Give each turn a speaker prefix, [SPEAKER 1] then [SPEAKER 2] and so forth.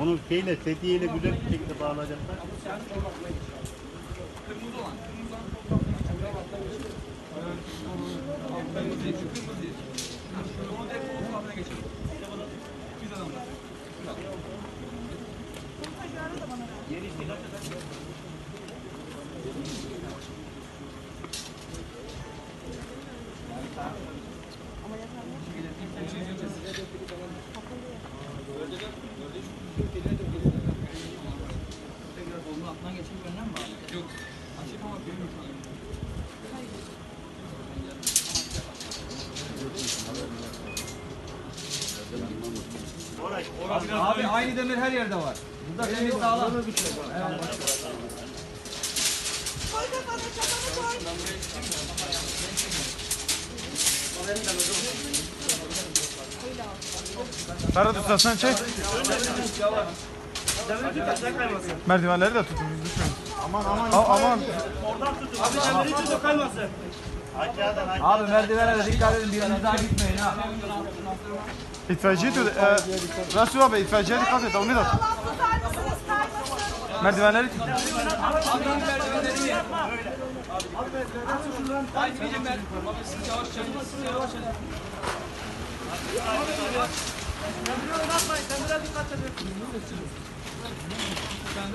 [SPEAKER 1] Onu şeyle, setiyeyle güzel bir şekilde bağlayacaklar.
[SPEAKER 2] Kırmızı olan. Kırmızı olan. Kırmızı değil, şu kırmızı değil. Onu direkt koltuğun altına geçelim. Biz adamlar. Tekrar? Yok. Açık ama büyümüş.
[SPEAKER 3] Abi aynı demir her yerde var. Burada demir sağlam.
[SPEAKER 4] Ferhat Usta sen çek. Merdivenleri de tutun biz düşmeyin. Aman aman. aman.
[SPEAKER 3] Abi merdivene de dikkat edin biriniz daha gitmeyin ha.
[SPEAKER 4] İtfaiyeciyi tut. E, Resul abi itfaiyeciye dikkat et. Onu da tut. Merdivenleri tut.
[SPEAKER 2] Haydi gidin ben. Abi siz yavaş çekin. Siz yavaş Thank you.